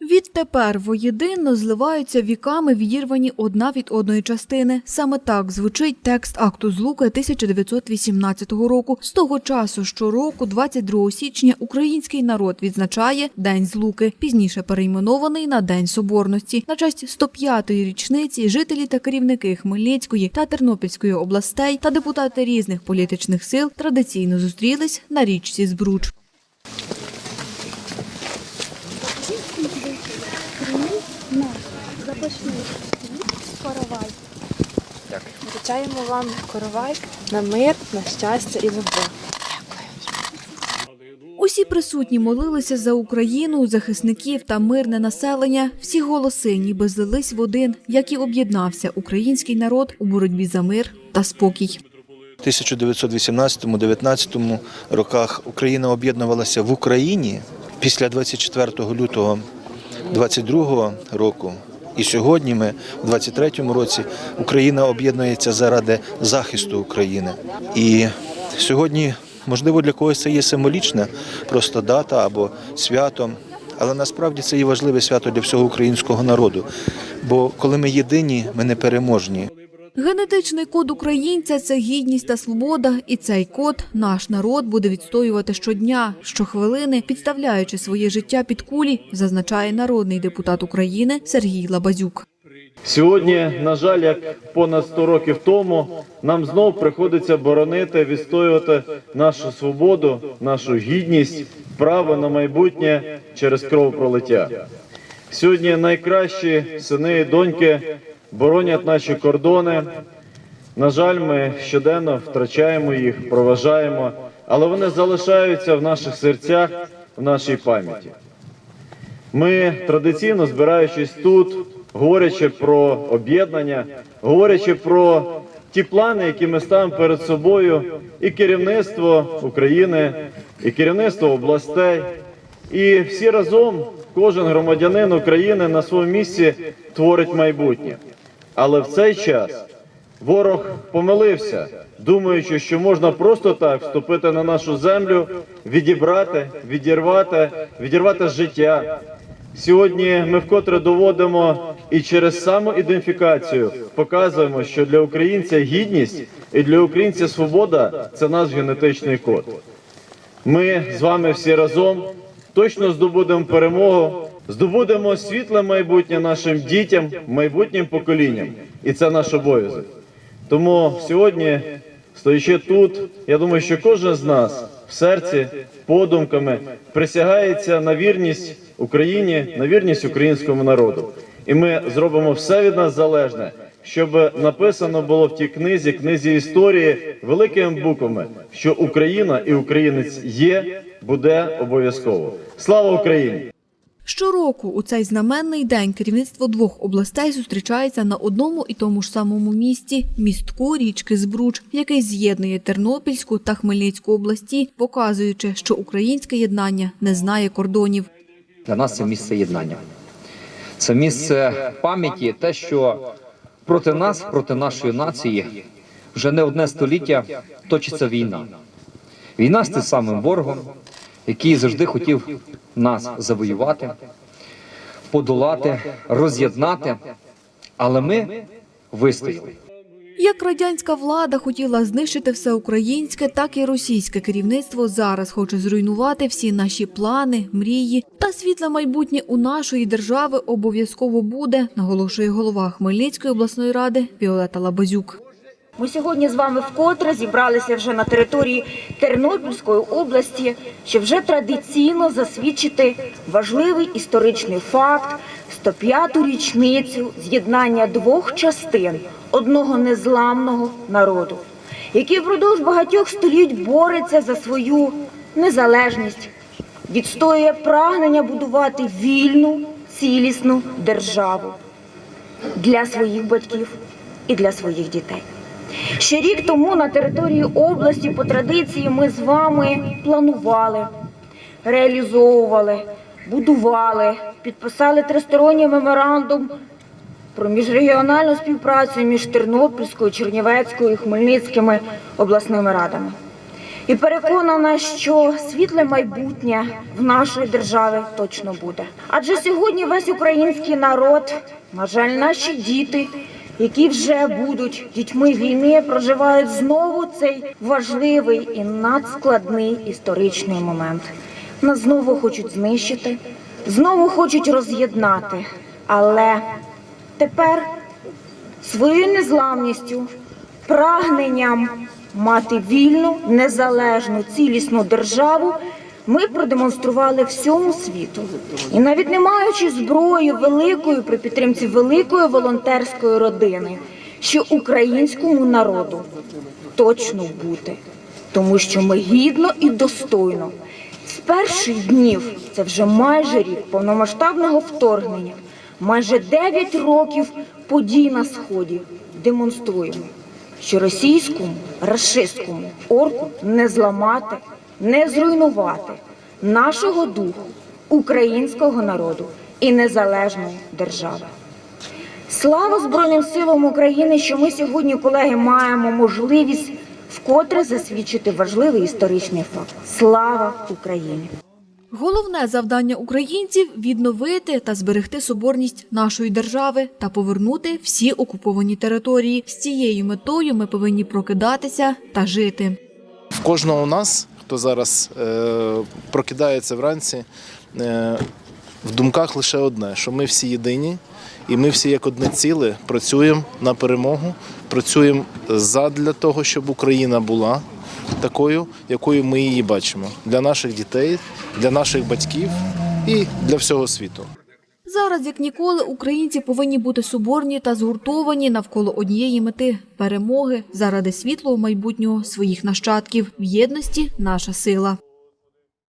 Відтепер воєдино зливаються віками відірвані одна від одної частини. Саме так звучить текст акту злуки 1918 року. З того часу щороку, 22 січня, український народ відзначає День злуки, пізніше перейменований на День Соборності. На честь 105-ї річниці жителі та керівники Хмельницької та Тернопільської областей та депутати різних політичних сил традиційно зустрілись на річці Збруч. Вручаємо вам коровай на мир, на щастя і любов. Усі присутні молилися за Україну, захисників та мирне населення. Всі голоси ніби злились в один, як і об'єднався український народ у боротьбі за мир та спокій. У 1918-19 роках Україна об'єднувалася в Україні після 24 лютого 22 року. І сьогодні ми, в 23-му році, Україна об'єднується заради захисту України. І сьогодні, можливо, для когось це є символічна просто дата або свято, але насправді це є важливе свято для всього українського народу. Бо коли ми єдині, ми непереможні. Генетичний код українця це гідність та свобода, і цей код наш народ буде відстоювати щодня, щохвилини, підставляючи своє життя під кулі, зазначає народний депутат України Сергій Лабазюк. Сьогодні, на жаль, як понад 100 років тому, нам знов приходиться боронити, відстоювати нашу свободу, нашу гідність, право на майбутнє через кровопролиття. Сьогодні найкращі сини і доньки боронять наші кордони. На жаль, ми щоденно втрачаємо їх, проважаємо, але вони залишаються в наших серцях, в нашій пам'яті. Ми традиційно збираючись тут, говорячи про об'єднання, говорячи про ті плани, які ми ставимо перед собою, і керівництво України, і керівництво областей, і всі разом, кожен громадянин України на своєму місці творить майбутнє. Але в цей час ворог помилився, думаючи, що можна просто так вступити на нашу землю, відібрати, відірвати, відірвати життя. Сьогодні ми вкотре доводимо і через самоідентифікацію показуємо, що для українця гідність і для українця свобода це наш генетичний код. Ми з вами всі разом точно здобудемо перемогу, здобудемо світле майбутнє нашим дітям, майбутнім поколінням, і це наш обов'язок. Тому сьогодні, стоячи тут, я думаю, що кожен з нас в серці подумками присягається на вірність Україні, на вірність українському народу. І ми зробимо все від нас залежне, щоб написано було в тій книзі, книзі історії великими буквами, що Україна і українець є, буде обов'язково. Слава Україні! Щороку у цей знаменний день керівництво двох областей зустрічається на одному і тому ж самому місці містку річки Збруч, який з'єднує Тернопільську та Хмельницьку області, показуючи, що українське єднання не знає кордонів. Для нас це місце єднання. Це місце пам'яті, те, що проти нас, проти нашої нації, вже не одне століття точиться війна. Війна з тим самим ворогом, який завжди хотів нас завоювати, подолати, роз'єднати. Але ми вистояли. Як радянська влада хотіла знищити все українське, так і російське керівництво зараз хоче зруйнувати всі наші плани, мрії та світле майбутнє у нашої держави обов'язково буде, наголошує голова Хмельницької обласної ради Віолета Лабазюк. Ми сьогодні з вами вкотре зібралися вже на території Тернопільської області, щоб вже традиційно засвідчити важливий історичний факт 105-ту річницю з'єднання двох частин одного незламного народу, який впродовж багатьох століть бореться за свою незалежність, відстоює прагнення будувати вільну, цілісну державу для своїх батьків і для своїх дітей. Ще рік тому на території області по традиції ми з вами планували, реалізовували, будували, підписали тристоронній меморандум про міжрегіональну співпрацю між Тернопільською, Чернівецькою і Хмельницькими обласними радами. І переконана, що світле майбутнє в нашої держави точно буде. Адже сьогодні весь український народ, на жаль, наші діти, які вже будуть дітьми війни, проживають знову цей важливий і надскладний історичний момент. Нас знову хочуть знищити, знову хочуть роз'єднати. Але тепер своєю незламністю, прагненням мати вільну, незалежну, цілісну державу, ми продемонстрували всьому світу. І навіть не маючи зброї великої при підтримці великої волонтерської родини, що українському народу точно бути, тому що ми гідно і достойно з перших днів, це вже майже рік повномасштабного вторгнення, майже 9 років подій на сході демонструємо, що російському, рашистському орку не зламати, не зруйнувати нашого духу, українського народу і незалежної держави. Слава Збройним силам України, що ми сьогодні, колеги, маємо можливість вкотре засвідчити важливий історичний факт. Слава Україні! Головне завдання українців відновити та зберегти соборність нашої держави та повернути всі окуповані території. З цією метою ми повинні прокидатися та жити. В кожного у нас, хто зараз е, прокидається вранці, е, в думках лише одне: що ми всі єдині, і ми всі як одне ціле працюємо на перемогу, працюємо задля того, щоб Україна була такою, якою ми її бачимо для наших дітей, для наших батьків і для всього світу. Зараз, як ніколи, українці повинні бути соборні та згуртовані навколо однієї мети перемоги заради світлого майбутнього своїх нащадків. В єдності наша сила.